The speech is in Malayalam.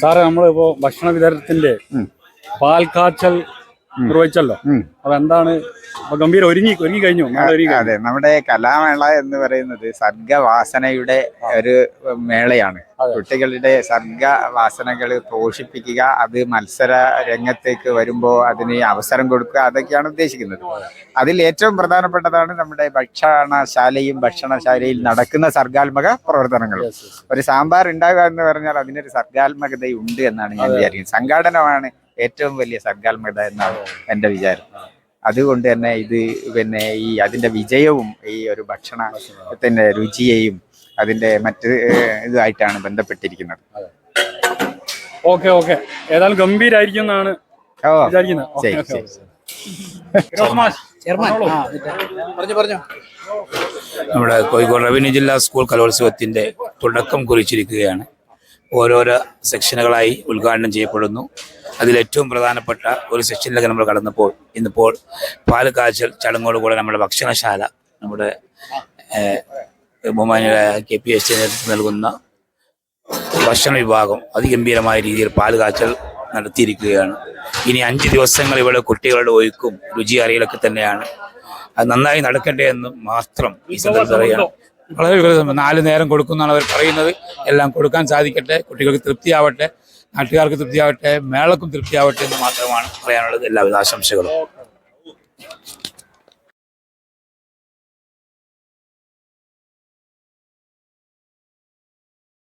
സാറേ നമ്മളിപ്പോ ഭക്ഷണ വിതരണത്തിന്റെ പാൽക്കാച്ചൽ നിർവഹിച്ചല്ലോ. അപ്പൊ എന്താണ് ഗംഭീര ഒരുങ്ങി ഒരുങ്ങി കഴിഞ്ഞു. അതെ. നമ്മുടെ കലാമേള എന്ന് പറയുന്നത് സർഗവാസനയുടെ ഒരു മേളയാണ്. കുട്ടികളുടെ സർഗവാസനകൾ പോഷിപ്പിക്കുക അത് മത്സര രംഗത്തേക്ക് വരുമ്പോൾ അതിന് അവസരം കൊടുക്കുക അതൊക്കെയാണ് ഉദ്ദേശിക്കുന്നത്. അതിൽ ഏറ്റവും പ്രധാനപ്പെട്ടതാണ് നമ്മുടെ ഭക്ഷണശാലയും ഭക്ഷണശാലയിൽ നടക്കുന്ന സർഗാത്മക yes. ഒരു സാമ്പാർ ഉണ്ടാകുക എന്ന് പറഞ്ഞാൽ അതിനൊരു സർഗാത്മകതയുണ്ട് എന്നാണ് ഞാൻ വിചാരിക്കുന്നത്. സംഘാടനമാണ് ഏറ്റവും വലിയ സർഗാത്മകത എന്നാണ് എന്റെ വിചാരം. അതുകൊണ്ട് തന്നെ ഇത് പിന്നെ ഈ അതിന്റെ വിജയവും ഈ ഒരു ഭക്ഷണത്തിന്റെ രുചിയെയും അതിന്റെ മറ്റ് ഇതായിട്ടാണ് ഇതുമായിട്ടാണ് ബന്ധപ്പെട്ടിരിക്കുന്നത്. Okay okay. ഏതായാലും ഗംഭീരായിരിക്കും എന്നാണ് നമ്മുടെ കോഴിക്കോട് റവന്യൂ ജില്ലാ സ്കൂൾ കലോത്സവത്തിന്റെ തുടക്കം കുറിച്ചിരിക്കുകയാണ്. ഓരോരോ സെക്ഷനുകളായി ഉദ്ഘാടനം ചെയ്യപ്പെടുന്നു. അതിൽ ഏറ്റവും പ്രധാനപ്പെട്ട ഒരു സെക്ഷനിലേക്ക് നമ്മൾ കടന്നപ്പോൾ ഇന്നിപ്പോൾ പാൽ കാച്ചൽ ചടങ്ങോടുകൂടെ നമ്മുടെ ഭക്ഷണശാല നമ്മുടെ ബഹുമാനിയുടെ കെ പി എസ് നേതൃത്വം നൽകുന്ന ഭക്ഷണ വിഭാഗം അതിഗംഭീരമായ രീതിയിൽ പാൽ കാച്ചൽ നടത്തിയിരിക്കുകയാണ്. ഇനി അഞ്ച് ദിവസങ്ങൾ ഇവിടെ കുട്ടികളുടെ ഒഴുക്കും രുചി അറിയലൊക്കെ തന്നെയാണ്. അത് നന്നായി നടക്കട്ടെ എന്ന് മാത്രം ഈ സന്ദർഭത്തിൽ അറിയാം. വളരെ. നാല് നേരം കൊടുക്കുന്നാണ് അവർ പറയുന്നത്. എല്ലാം കൊടുക്കാൻ സാധിക്കട്ടെ. കുട്ടികൾക്ക് തൃപ്തിയാവട്ടെ. നാട്ടുകാർക്ക് തൃപ്തിയാവട്ടെ മേളക്കും തൃപ്തിയാവട്ടെ എന്ന് മാത്രമാണ് പറയാനുള്ളത്. എല്ലാവിധ ആശംസകളും.